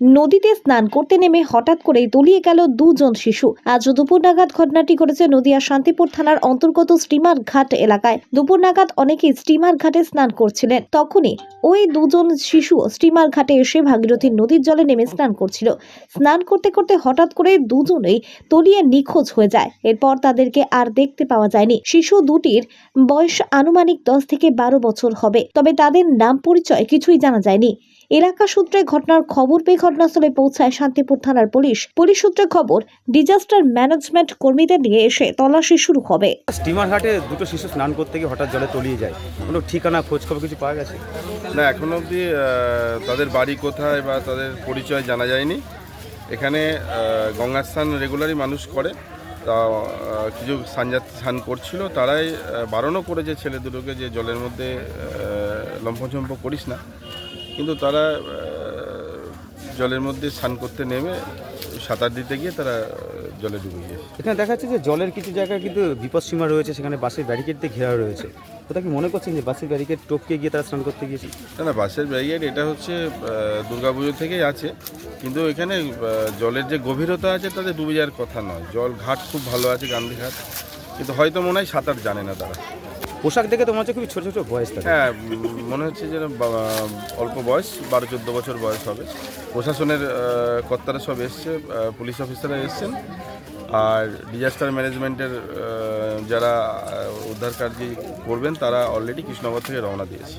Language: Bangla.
নদীতে স্নান করতে নেমে হঠাৎ করেই তলিয়ে গেল দুজন শিশু। আজ দুপুর নাগাদ ঘটনাটি ঘটেছে নদিয়া শান্তিপুর থানার অন্তর্গত স্টিমার ঘাট এলাকায়। দুপুর নাগাদ অনেকেই স্টিমার ঘাটে স্নান করছিলেন। তখনই ওই দুজন শিশু স্টিমার ঘাটে এসে ভাগীরথী নদীর জলে নেমে স্নান করছিল। স্নান করতে করতে হঠাৎ করে দুজনেই তলিয়ে নিখোঁজ হয়ে যায়। এরপর তাদেরকে আর দেখতে পাওয়া যায়নি। শিশু দুটির বয়স আনুমানিক দশ থেকে বারো বছর হবে। তবে তাদের নাম পরিচয় কিছুই জানা যায়নি। এলাকা সূত্রে ঘটনার খবর পেয়ে ঘটনাস্থলে পৌঁছায় শান্তিপুর থানার পুলিশ। পুলিশ সূত্রে খবর ডিজাস্টার ম্যানেজমেন্ট কর্মীদের নিয়ে এসে তল্লাশি শুরু হবে। স্টিমার ঘাটে দুটো শিশু স্নান করতে গিয়ে হঠাৎ জলে তলিয়ে যায়। কোনো ঠিকানা খোঁজ খবর কিছু পাওয়া গেছে? না এখনও অবধি আহ, তাদের বাড়ি কোথায় বা তাদের পরিচয় জানা যায়নি। এখানে আহ, গঙ্গা স্নান রেগুলারই মানুষ করে। তা আহ, কিছু সানজাতি স্নান করছিল। তারাই আহ, বারণও করেছে ছেলে দুটোকে যে জলের মধ্যে লম্ফঝম্প করিস না। কিন্তু তারা জলের মধ্যে স্নান করতে নেমে সাঁতার দিতে গিয়ে তারা জলে ডুবে গিয়েছে এখানে দেখা যাচ্ছে যে জলের কিছু জায়গায় কিন্তু বিপদ সীমা রয়েছে সেখানে বাসের ব্যারিকেড দিয়ে ঘেরা রয়েছে। ওটা কি মনে করছেন যে বাসের ব্যারিকেড টপকে গিয়ে তারা স্নান করতে গিয়েছে? না না বাসের ব্যারিকেড এটা হচ্ছে দুর্গা পুজো থেকেই আছে। কিন্তু এখানে জলের যে গভীরতা আছে তাতে ডুবে যাওয়ার কথা নয়। জল ঘাট খুব ভালো আছে গান্ধী ঘাট কিন্তু হয়তো মনে হয় সাঁতার জানে না তারা। পোশাক দেখে তোমার হচ্ছে খুবই ছোটো ছোটো বয়স থাকে হ্যাঁ মনে হচ্ছে যে অল্প বয়স, বারো চোদ্দ বছর বয়স হবে। প্রশাসনের কর্তারা সব এসছে পুলিশ অফিসাররা এসছেন। আর ডিজাস্টার ম্যানেজমেন্টের যারা উদ্ধার কার্য করবেন, তারা অলরেডি কৃষ্ণনগর থেকে রওনা দিয়েছে।